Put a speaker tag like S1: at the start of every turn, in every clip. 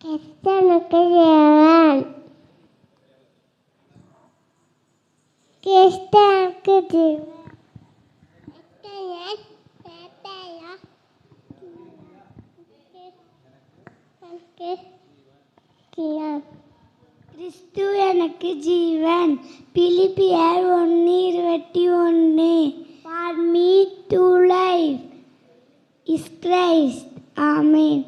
S1: கிறிஸ்தனுக்கு தேவன் கிறிஸ்தனுக்கு தேவன் கிறிஸ்து எனக்கு ஜீவன் பிலிப்பியர் ஒன்று இருபத்தி ஒன்று for me to live is Christ ஆமீன்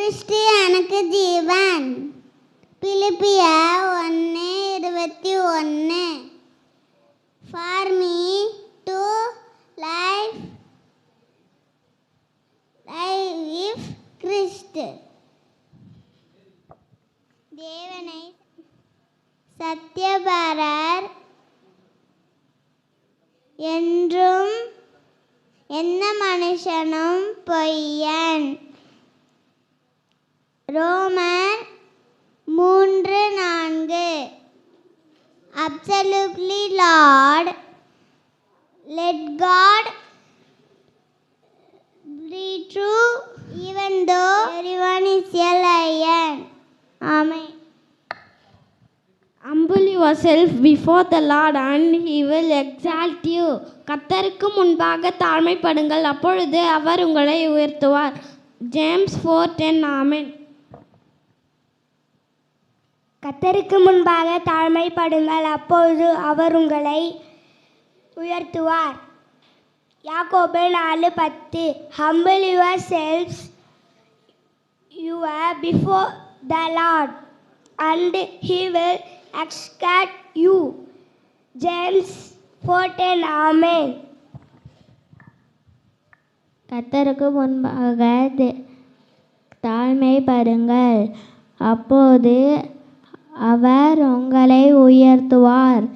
S1: கிறிஸ்து எனக்கு ஜீவன். பிலிப்பிய ஒன்று இருபத்தி ஒன்று for me to live live கிறிஸ்து தேவனை சத்தியபாரர் என்றும் எந்த மனுஷனும் பொய்யன். ரோமர் மூன்று நான்கு absolutely lord let god be true even though everyone is a lion. Amen.
S2: Humble yourself before the Lord and he will exalt you. கத்தருக்கு முன்பாக தாழ்மைப்படுங்கள் அப்பொழுது அவர் உங்களை உயர்த்துவார் ஜேம்ஸ் ஃபோர் டென் ஆமென்
S1: கத்தருக்கு முன்பாக தாழ்மைப்படுங்கள். அப்பொழுது அவர் உங்களை உயர்த்துவார். யாக்கோபு நாலு பத்து. Humble yourselves your before the lord and he will exalt you James four ten ஆமேன்
S2: கத்தருக்கு முன்பாக தாழ்மை தாழ்மைப்படுங்கள். அப்போது அவர் உங்களை உயர்த்துவார்.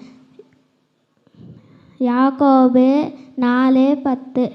S2: யாக்கோபு நாலு பத்து.